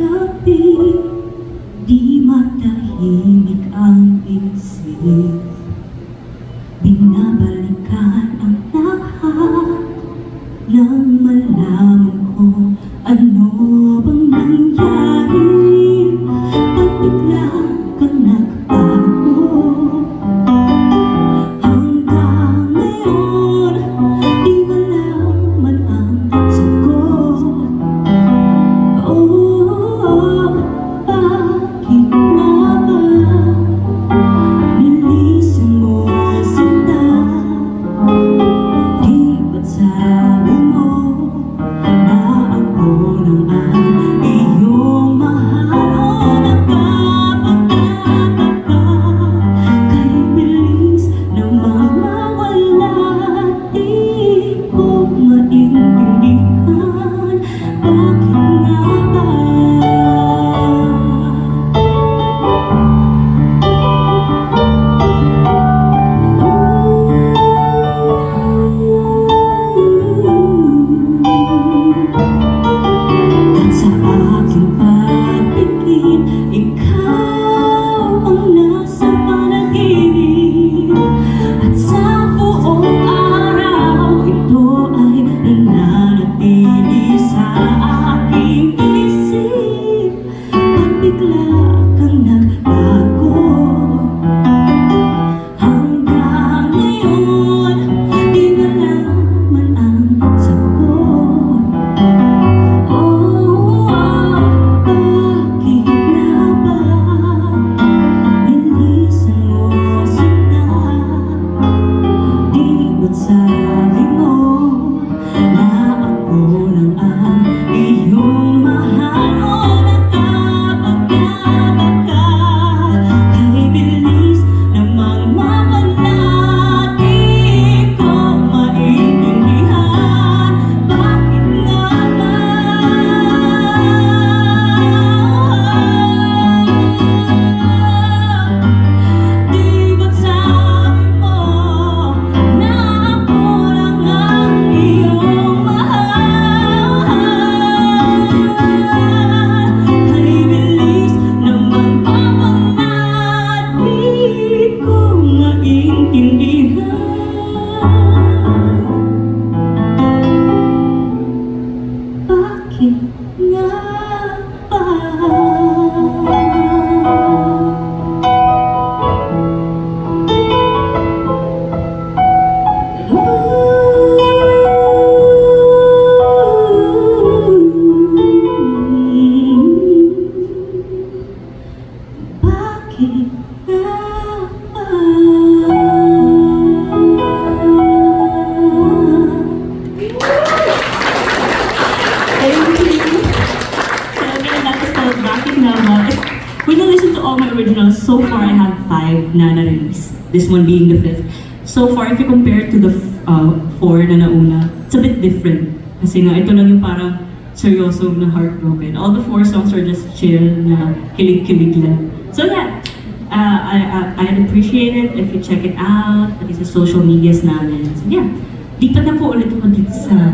gabi Di matahimik ang isip. Binabalikan ang lahat Nang malaman ko ano bang คิดงาป originals, so far I have five na na-release. This one being the fifth. So far, if you compare it to the uh, four na nauna, it's a bit different. Kasi nga, ito lang yung parang seryoso na heartbroken. All the four songs are just chill na kilig-kilig lang. So yeah, uh, I, I, I'd appreciate it if you check it out, pati sa social medias namin. So yeah, lipat na po ulit ako dito sa